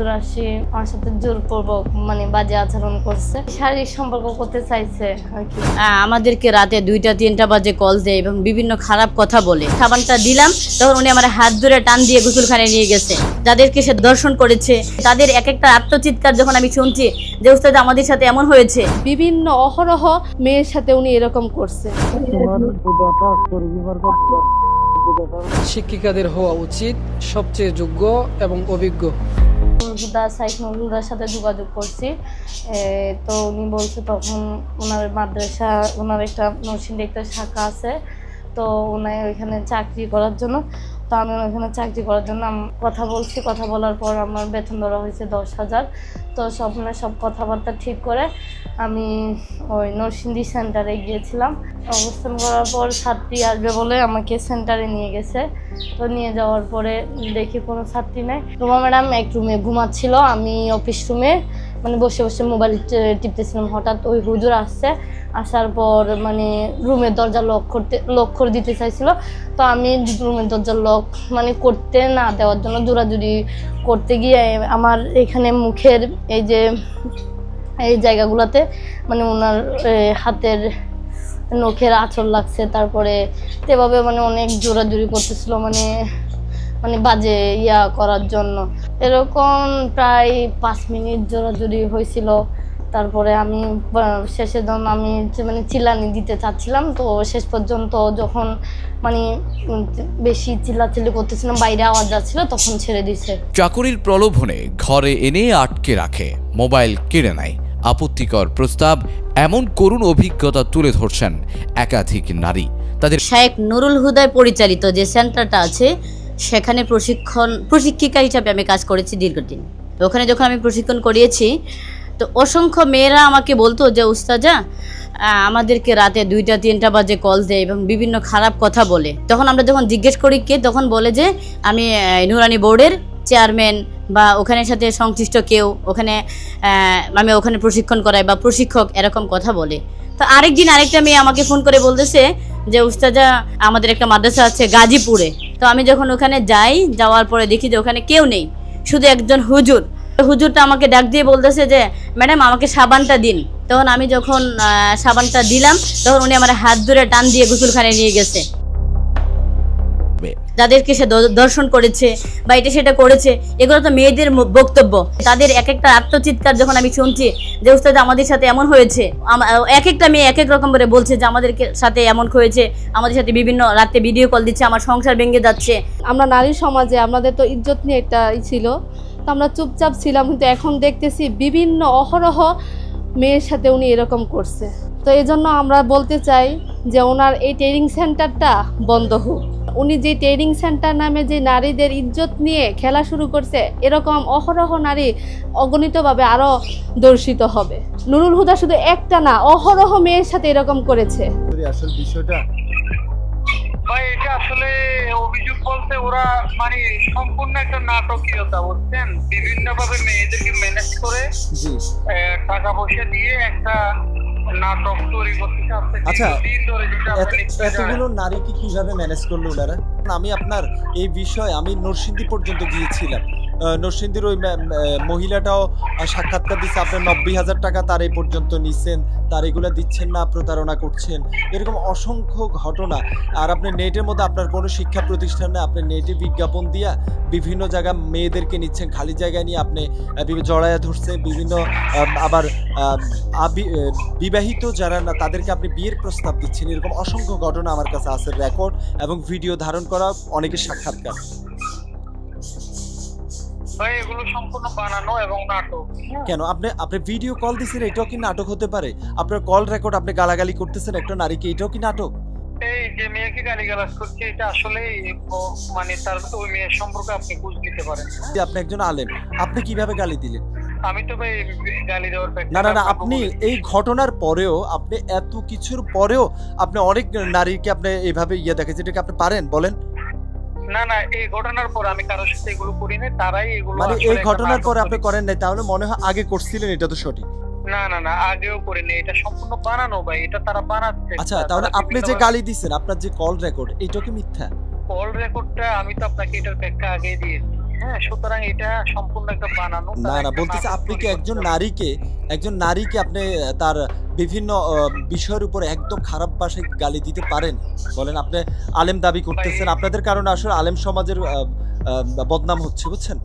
হুজুর আমার সাথে জোরপূর্বক মানে বাজে আচরণ করছে। শারীরিক সম্পর্ক করতে চাইছে আমাদেরকে রাতে দুইটা তিনটা বাজে কল দেয় এবং বিভিন্ন খারাপ কথা বলে। সাবানটা দিলাম তখন উনি আমার হাত ধরে টান দিয়ে গোসলখানে নিয়ে গেছে। যাদেরকে সে দর্শন করেছে তাদের এক একটা আত্মচিৎকার যখন আমি শুনছি যে উস্তাদ আমাদের সাথে এমন হয়েছে। বিভিন্ন অহরহ মেয়ের সাথে উনি এরকম করছে। শিক্ষিকাদের হওয়া উচিত সবচেয়ে যোগ্য এবং অভিজ্ঞ। হুদা সাইক হুদার সাথে যোগাযোগ করছি। তো উনি বলছে তখন ওনার মাদ্রাসা ওনার একটা নরসিংদী একটা শাখা আছে। তো ওনার ওইখানে চাকরি করার জন্য তো আমি ওইখানে চাকরি করার জন্য কথা বলছি। কথা বলার পর আমার বেতন ধরা হয়েছে দশ হাজার। তো সব সব কথাবার্তা ঠিক করে আমি ওই নরসিংদী সেন্টারে গিয়েছিলাম। অবস্থান করার পর ছাত্রী আসবে বলে আমাকে সেন্টারে নিয়ে গেছে। তো নিয়ে যাওয়ার পরে দেখি কোনো ছাত্রী নেই। রুমা ম্যাডাম এক রুমে ঘুমাচ্ছিল, আমি অফিস রুমে মানে বসে বসে মোবাইল টিপতেছিলাম। হঠাৎ ওই হুজুর আসছে, আসার পর মানে রুমের দরজা লক করতে লক করে দিতে চাইছিল। তো আমি রুমের দরজা লক মানে করতে না দেওয়ার জন্য জোরাজুরি করতে গিয়ে আমার এখানে মুখের এই যে, এই জায়গাগুলোতে মানে ওনার হাতের নখের আঁচড় লাগছে। তারপরে এভাবে মানে অনেক জোরাজুরি করতেছিল মানে মানে বাজে ইয়া করার জন্য। এরকম প্রায় পাঁচ মিনিট জোরাজুরি হয়েছিল। তারপরে আমি শেষে যখন আমি মানে চিল্লানি দিতে চাচ্ছিলাম তো শেষ পর্যন্ত যখন মানে বেশি চিল্লাচিল্লি করতেছিলাম বাইরে আওয়াজ যাচ্ছিল তখন ছেড়ে দিছে। চাকুরির প্রলোভনে ঘরে এনে আটকে রাখে মোবাইল কেড়ে নেয়। আপত্তিকর প্রস্তাব এমন করুণ অভিজ্ঞতা তুলে ধরছেন একাধিক নারী। তাদের শায়েক নুরুল হুদায় পরিচালিত যে সেন্টারটা আছে সেখানে প্রশিক্ষণ, প্রশিক্ষিকা হিসাবে আমি কাজ করেছি দীর্ঘদিন। তো ওখানে যখন আমি প্রশিক্ষণ করিয়েছি, তো অসংখ্য মেয়েরা আমাকে বলতো যে, উস্তাজা আমাদেরকে রাতে দুইটা, তিনটা বাজে কল দেয় এবং বিভিন্ন খারাপ কথা বলে। তখন আমরা যখন জিজ্ঞেস করি কে, তখন বলে যে, আমি নুরানি বোর্ডের চেয়ারম্যান বা ওখানের সাথে সংশ্লিষ্ট কেউ, ওখানে আমি ওখানে প্রশিক্ষণ করাই বা প্রশিক্ষক এরকম কথা বলে। তো আরেকদিন আরেকটা মেয়ে আমাকে ফোন করে বলতেছে যে, উস্তাজা, আমাদের একটা মাদ্রাসা আছে গাজীপুরে। তো আমি যখন ওখানে যাই, যাওয়ার পরে দেখি যে ওখানে কেউ নেই, শুধু একজন হুজুর। হুজুরটা আমাকে ডাক দিয়ে বলতেছে যে, ম্যাডাম, আমাকে সাবানটা দিন। তখন আমি যখন সাবানটা দিলাম, তখন উনি আমার হাত ধরে টান দিয়ে গোসলখানে নিয়ে গেছে। যাদেরকে সে দ- দর্শন করেছে বা এটা সেটা করেছে এগুলো তো মেয়েদের বক্তব্য। তাদের এক একটা আত্মচিৎকার যখন আমি শুনছি যে উস্তাদ আমাদের সাথে এমন হয়েছে। এক একটা মেয়ে এক এক রকম করে বলছে যে আমাদের সাথে এমন হয়েছে। আমাদের সাথে বিভিন্ন রাতে ভিডিও কল দিচ্ছে আমার সংসার ভেঙে যাচ্ছে। আমরা নারী সমাজে আমাদের তো ইজ্জত নিয়ে একটা ই ছিল। তো আমরা চুপচাপ ছিলাম কিন্তু এখন দেখতেছি বিভিন্ন অহরহ মেয়ের সাথে উনি এরকম করছে। তো এই জন্য আমরা বলতে চাই যে ওনার এই ট্রেনিং সেন্টারটা বন্ধ হোক। উনি যে ট্রেনিং সেন্টার নামে যে নারীদের ইজ্জত নিয়ে খেলা শুরু করছে এরকম অহরহ নারী অগণিতভাবে আরও দর্শিত হবে। নুরুল হুদা শুধু একটা না অহরহ মেয়ের সাথে এরকম করেছে। আসল বিষয়টা? ভাই এটা আসলে অভিযোগ বলতে ওরা মানে সম্পূর্ণ একটা নাটকীয়তা বুঝছেন? বিভিন্ন ভাবে মেয়েদেরকে ম্যানেজ করে টাকা পয়সা দিয়ে একটা নাটক তৈরি করতে আচ্ছা, এতগুলো। নারীকে কীভাবে ম্যানেজ করল ওনারা আমি আপনার এই বিষয়ে আমি নরসিংদী পর্যন্ত গিয়েছিলাম নরসিংদীর ওই মহিলাটাও সাক্ষাৎকার দিচ্ছে আপনার নব্বই হাজার টাকা তার এই পর্যন্ত নিচ্ছেন তার এগুলো দিচ্ছেন না, প্রতারণা করছেন। এরকম অসংখ্য ঘটনা। আর আপনি নেটের মধ্যে আপনার কোনো শিক্ষা প্রতিষ্ঠানে আপনি নেটে বিজ্ঞাপন দিয়া বিভিন্ন জায়গা মেয়েদেরকে নিচ্ছেন, খালি জায়গায় নিয়ে আপনি জড়ায়া ধরছে বিভিন্ন আবার বিবাহিত যারা না, তাদেরকে আপনি বিয়ের প্রস্তাব দিচ্ছেন। এরকম অসংখ্য ঘটনা আমার কাছে আছে, রেকর্ড এবং ভিডিও ধারণ করা অনেকের সাক্ষাৎকার। ভাই এগুলো সম্পূর্ণ বানানো এবং নাটক। কেন? আপনি আপনি ভিডিও কল দিচ্ছেন এটাও কি নাটক হতে পারে? আপনার কল রেকর্ড আপনি গালাগালি করতেছেন একটা নারীকে এটাও কি নাটক? এই যে মেয়েকে গালিগালাজ করছে এটা আসলে মানে তার ওই মেয়ের সম্পর্কে আপনি বুঝ নিতে পারেন যে আপনি একজন আলেম আপনি কীভাবে গালি দিলেন? আমি তো ভাই গালি দেওয়ার না না না আপনি এই ঘটনার পরেও আপনি এত কিছুর পরেও আপনি অনেক নারীকে আপনি এইভাবে ইয়ে দেখেছেন এটাকে আপনি পারেন বলেন। না না এই ঘটনার পর আমি কারোর সাথে এগুলো করি না তারাই এগুলো মানে এই ঘটনার পরে আপনি করেন নাই তাহলে মনে হয় আগে করছিলেন এটা তো সঠিক। না না না আগেও করিনি এটা সম্পূর্ণ বানানো ভাই এটা তারা বানাচ্ছে। আচ্ছা তাহলে আপনি যে গালি দিচ্ছেন আপনার যে কল রেকর্ড এটা কি মিথ্যা? কল রেকর্ডটা আমি তো আপনাকে এটার ব্যাখ্যা আগেই দিয়েছি। হ্যাঁ সুতরাং এটা সম্পূর্ণ একটা বানানো না না বলতেছে আপনি কি একজন নারীকে একজন নারীকে আপনি তার বিভিন্ন বিষয়ের উপর একদম খারাপ ভাষায় গালি দিতে পারেন। বলেন, আপনি আলেম দাবি করতেছেন। আপনাদের কারণে আসলে আলেম সমাজের বদনাম হচ্ছে, বুঝছেন?